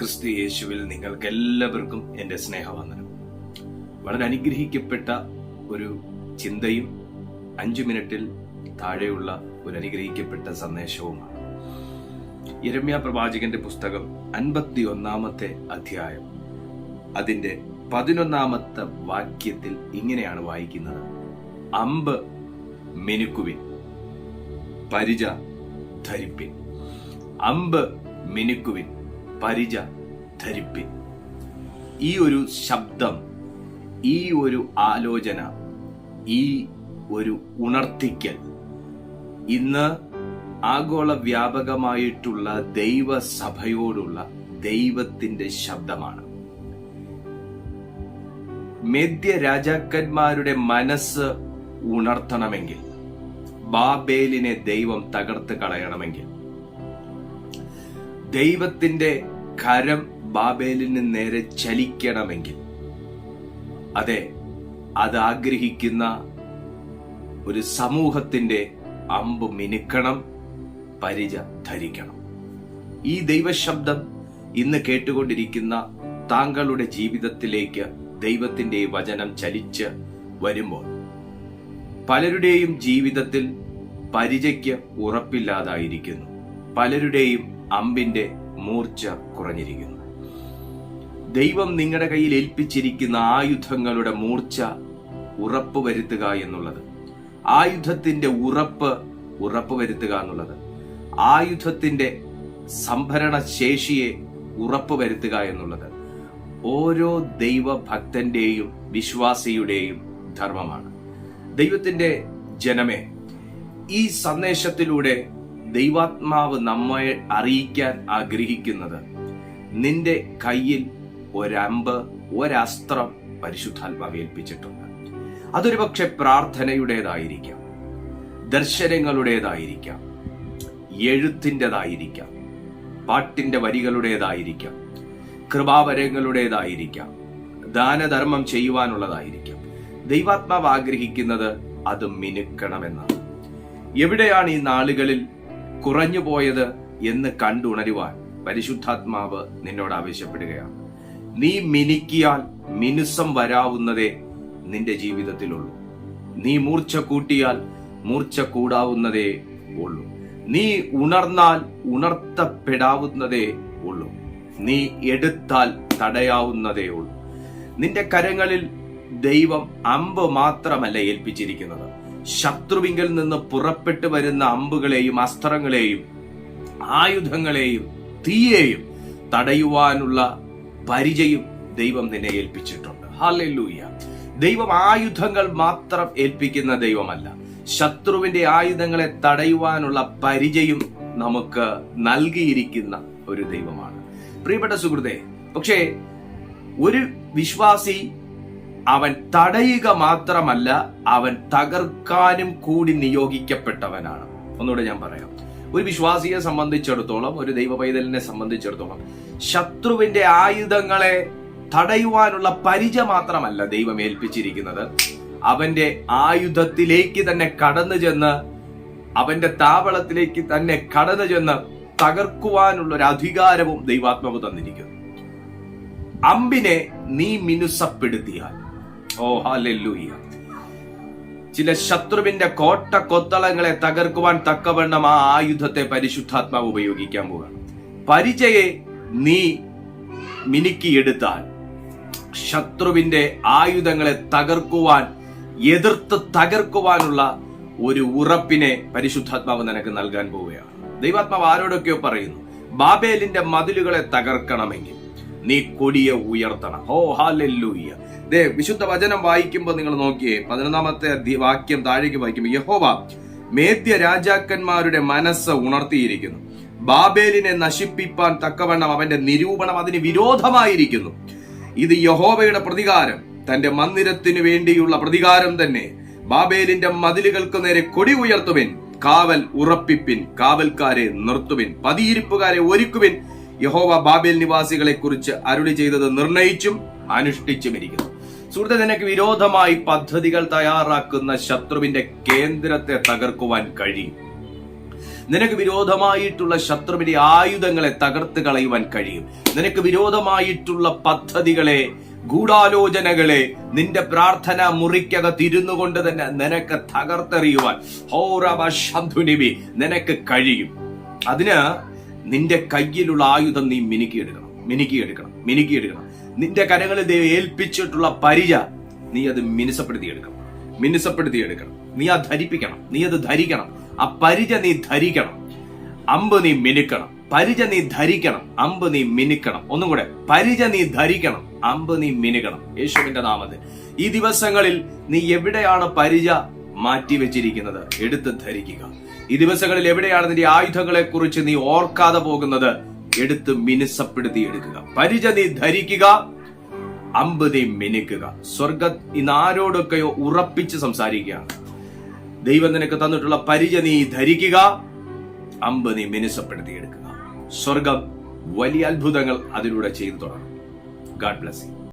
ക്രിസ്തു യേശുവിൽ നിങ്ങൾക്ക് എല്ലാവർക്കും എന്റെ സ്നേഹവന്ദനം. വളരെ അനുഗ്രഹിക്കപ്പെട്ട ഒരു ചിന്തയും അഞ്ചു മിനിറ്റിൽ താഴെയുള്ള ഒരു അനുഗ്രഹിക്കപ്പെട്ട സന്ദേശവുമാണ്. ഇരമ്യ പ്രവാചകന്റെ പുസ്തകം അൻപത്തി ഒന്നാമത്തെ അധ്യായം. അതിന്റെ പതിനൊന്നാമത്തെ വാക്യത്തിൽ ഇങ്ങനെയാണ് വായിക്കുന്നത്. അമ്പ് മിനുക്കുവിൻ പരിച ധരിപ്പിൻ. അമ്പ് മിനുക്കുവിൻ പരിച ധരിപ്പിൻ ഈ ഒരു ശബ്ദം ഈ ഒരു ആലോചന ഈ ഒരു ഉണർത്തിക്കൽ ഇന്ന് ആഗോള വ്യാപകമായിട്ടുള്ള ദൈവസഭയോടുള്ള ദൈവത്തിന്റെ ശബ്ദമാണ്. മേദ്യ രാജാക്കന്മാരുടെ മനസ്സ് ഉണർത്തണമെങ്കിൽ ബാബേലിനെ ദൈവം തകർത്ത് കളയണമെങ്കിൽ ദൈവത്തിന്റെ കരം ബാബേലിന് നേരെ ചലിക്കണമെങ്കിൽ. അതെ അത് ആഗ്രഹിക്കുന്ന ഒരു സമൂഹത്തിന്റെ അമ്പ് മിനുക്കണം പരിച ധരിക്കണം ഈ ദൈവശബ്ദം ഇന്ന് കേട്ടുകൊണ്ടിരിക്കുന്ന താങ്കളുടെ ജീവിതത്തിലേക്ക് ദൈവത്തിന്റെ വചനം ചലിച്ച് വരുമ്പോൾ പലരുടെയും ജീവിതത്തിൽ പരിചയ്ക്ക് ഉറപ്പില്ലാതായിരിക്കുന്നു. പലരുടെയും അമ്പിന്റെ മൂർച്ച കുറഞ്ഞിരിക്കുന്നു. ദൈവം നിങ്ങളുടെ കയ്യിൽ ഏൽപ്പിച്ചിരിക്കുന്ന ആയുധങ്ങളുടെ മൂർച്ച ഉറപ്പ് വരുത്തുക എന്നുള്ളത്. ആയുധത്തിന്റെ ഉറപ്പ് ഉറപ്പ് വരുത്തുക എന്നുള്ളത്. ആയുധത്തിന്റെ സംഭരണ ശേഷിയെ ഉറപ്പ് വരുത്തുക എന്നുള്ളത്. ഓരോ ദൈവഭക്തന്റെയും വിശ്വാസിയുടെയും ധർമ്മമാണ്. ദൈവത്തിന്റെ ജനമേ ഈ സന്ദേശത്തിലൂടെ ദൈവാത്മാവ് നമ്മെ അറിയിക്കാൻ ആഗ്രഹിക്കുന്നത് നിന്റെ കയ്യിൽ ഒരമ്പ് ഒരസ്ത്രം പരിശുദ്ധാത്മാവ് ഏൽപ്പിച്ചിട്ടുണ്ട്. അതൊരു പക്ഷെ പ്രാർത്ഥനയുടേതായിരിക്കാം. ദർശനങ്ങളുടേതായിരിക്കാം. എഴുത്തിന്റെതായിരിക്കാം. പാട്ടിന്റെ വരികളുടേതായിരിക്കാം. കൃപാവരങ്ങളുടേതായിരിക്കാം. ദാനധർമ്മം ചെയ്യുവാനുള്ളതായിരിക്കാം. ദൈവാത്മാവ് ആഗ്രഹിക്കുന്നത് അത് മിനുക്കണമെന്നാണ്. എവിടെയാണ് ഈ നാളുകളിൽ കുറഞ്ഞുപോയത് എന്ന് കണ്ടുണരുവാൻ പരിശുദ്ധാത്മാവ് നിന്നോട് ആവശ്യപ്പെടുകയാണ്. നീ മിനുക്കിയാൽ മിനുസം വരാവുന്നതേ നിന്റെ ജീവിതത്തിലുള്ളൂ. നീ മൂർച്ച കൂട്ടിയാൽ മൂർച്ച കൂടാവുന്നതേ ഉള്ളൂ. നീ ഉണർന്നാൽ ഉണർത്തപ്പെടാവുന്നതേ ഉള്ളൂ. നീ എടുത്താൽ തടയാവുന്നതേ ഉള്ളൂ. നിന്റെ കരങ്ങളിൽ ദൈവം അമ്പ് മാത്രമല്ല ഏൽപ്പിച്ചിരിക്കുന്നത്. ശത്രുവിങ്കിൽ നിന്ന് പുറപ്പെട്ടു വരുന്ന അമ്പുകളെയും അസ്ത്രങ്ങളെയും ആയുധങ്ങളെയും തീയെയും തടയുവാനുള്ള പരിചയം ദൈവം നിന്നെ ഏൽപ്പിച്ചിട്ടുണ്ട്. ഹാലൂയ്യ ദൈവം ആയുധങ്ങൾ മാത്രം ഏൽപ്പിക്കുന്ന ദൈവമല്ല. ശത്രുവിന്റെ ആയുധങ്ങളെ തടയുവാനുള്ള പരിചയം നമുക്ക് നൽകിയിരിക്കുന്ന ഒരു ദൈവമാണ്. പ്രിയപ്പെട്ട സുഹൃത്തെ പക്ഷേ ഒരു വിശ്വാസി അവൻ തടയുക മാത്രമല്ല അവൻ തകർക്കാനും കൂടി നിയോഗിക്കപ്പെട്ടവനാണ്. ഒന്നുകൂടെ ഞാൻ പറയാം. ഒരു വിശ്വാസിയെ സംബന്ധിച്ചിടത്തോളം ഒരു ദൈവ പൈതലിനെ സംബന്ധിച്ചിടത്തോളം ശത്രുവിന്റെ ആയുധങ്ങളെ തടയുവാനുള്ള പരിച മാത്രമല്ല ദൈവം ഏൽപ്പിച്ചിരിക്കുന്നത്. അവന്റെ ആയുധത്തിലേക്ക് തന്നെ കടന്നു ചെന്ന് അവന്റെ താവളത്തിലേക്ക് തന്നെ കടന്നു ചെന്ന് തകർക്കുവാനുള്ള ഒരു അധികാരവും ദൈവാത്മാവ് തന്നിരിക്കുന്നു. അമ്പിനെ നീ മിനുസപ്പെടുത്തിയാൽ ഓ ചില ശത്രുവിന്റെ കോട്ട കൊത്തളങ്ങളെ തകർക്കുവാൻ തക്കവണ്ണം ആ ആയുധത്തെ പരിശുദ്ധാത്മാവ് ഉപയോഗിക്കാൻ പോവുകയാണ് പരിചയെ നീ മിനുക്കിയെടുത്താൽ ശത്രുവിന്റെ ആയുധങ്ങളെ തകർക്കുവാൻ എതിർത്ത് തകർക്കുവാനുള്ള ഒരു ഉറപ്പിനെ പരിശുദ്ധാത്മാവ് നിനക്ക് നൽകാൻ പോവുകയാണ്. ദൈവാത്മാവ് ആരോടൊക്കെയോ പറയുന്നു ബാബേലിന്റെ മതിലുകളെ തകർക്കണമെങ്കിൽ. നീ കൊടിയെ ഉയർത്തണം. ഓ ഹാലൂയ്യ ദേ വിശുദ്ധ വചനം വായിക്കുമ്പോൾ നിങ്ങൾ നോക്കിയേ പതിനൊന്നാമത്തെ വാക്യം താഴേക്ക് വായിക്കുമ്പോൾ യഹോവ മേദ്യ രാജാക്കന്മാരുടെ മനസ്സ് ഉണർത്തിയിരിക്കുന്നു. ബാബേലിനെ നശിപ്പിപ്പാൻ തക്കവണ്ണം അവന്റെ നിരൂപണം അതിന് വിരോധമായിരിക്കുന്നു. ഇത് യഹോവയുടെ പ്രതികാരം. തന്റെ മന്ദിരത്തിനു വേണ്ടിയുള്ള പ്രതികാരം തന്നെ. ബാബേലിന്റെ മതിലുകൾക്ക് നേരെ കൊടി ഉയർത്തുവിൻ കാവൽ ഉറപ്പിപ്പിൻ കാവൽക്കാരെ നിർത്തുവിൻ പതിയിരിപ്പുകാരെ ഒരുക്കുവിൻ യഹോവ ബാബേൽ നിവാസികളെ കുറിച്ച് അരുളി ചെയ്തത് നിർണയിച്ചും അനുഷ്ഠിച്ചും ഇരിക്കുന്നു സുഹൃത്തെ നിനക്ക് വിരോധമായി പദ്ധതികൾ തയ്യാറാക്കുന്ന ശത്രുവിന്റെ കേന്ദ്രത്തെ തകർക്കുവാൻ കഴിയും. നിനക്ക് വിരോധമായിട്ടുള്ള ശത്രുവിന്റെ ആയുധങ്ങളെ തകർത്ത് കളയുവാൻ കഴിയും. നിനക്ക് വിരോധമായിട്ടുള്ള പദ്ധതികളെ ഗൂഢാലോചനകളെ നിന്റെ പ്രാർത്ഥന മുറിക്കകത്തിരുന്നു കൊണ്ട് തന്നെ നിനക്ക് തകർത്തെറിയുവാൻ ഹോറവ ശന്ധുനിവി നിനക്ക് കഴിയും. അതിന് നിന്റെ കയ്യിലുള്ള ആയുധം നീ മിനുക്കിയെടുക്കണം. മിനുക്കിയെടുക്കണം. മിനുക്കിയെടുക്കണം. നിന്റെ കരങ്ങളിൽ ദൈവം ഏൽപ്പിച്ചിട്ടുള്ള പരിച നീ അത് മിനുസപ്പെടുത്തിയെടുക്കണം. മിനുസപ്പെടുത്തിയെടുക്കണം. നീ അത് ധരിപ്പിക്കണം. നീ അത് ധരിക്കണം. ആ പരിച നീ ധരിക്കണം. അമ്പ് നീ മിനുക്കണം. പരിച നീ ധരിക്കണം. അമ്പ് നീ മിനുക്കണം. ഒന്നും കൂടെ. പരിച നീ ധരിക്കണം. അമ്പ് നീ മിനുക്കണം. യേശുവിന്റെ നാമത്തിൽ. ഈ ദിവസങ്ങളിൽ നീ എവിടെയാണ് പരിച മാറ്റി വെച്ചിരിക്കുന്നത് എടുത്ത് ധരിക്കുക. ഈ ദിവസങ്ങളിൽ എവിടെയാണ് നിന്റെ ആയുധങ്ങളെ കുറിച്ച് നീ ഓർക്കാതെ പോകുന്നത്? എടുത്ത് മിനുസപ്പെടുത്തി എടുക്കുക. പരിച നീ ധരിക്കുക അമ്പ് നീ മിനുക്കുക. സ്വർഗ ഇന്ന് ആരോടൊക്കെയോ ഉറപ്പിച്ച് സംസാരിക്കുകയാണ്. ദൈവം നിനക്ക് തന്നിട്ടുള്ള പരിച നീ ധരിക്കുക അമ്പ് നീ മിനുസപ്പെടുത്തി എടുക്കുക. സ്വർഗം വലിയ അത്ഭുതങ്ങൾ അതിലൂടെ ചെയ്തു തുടങ്ങും. God bless you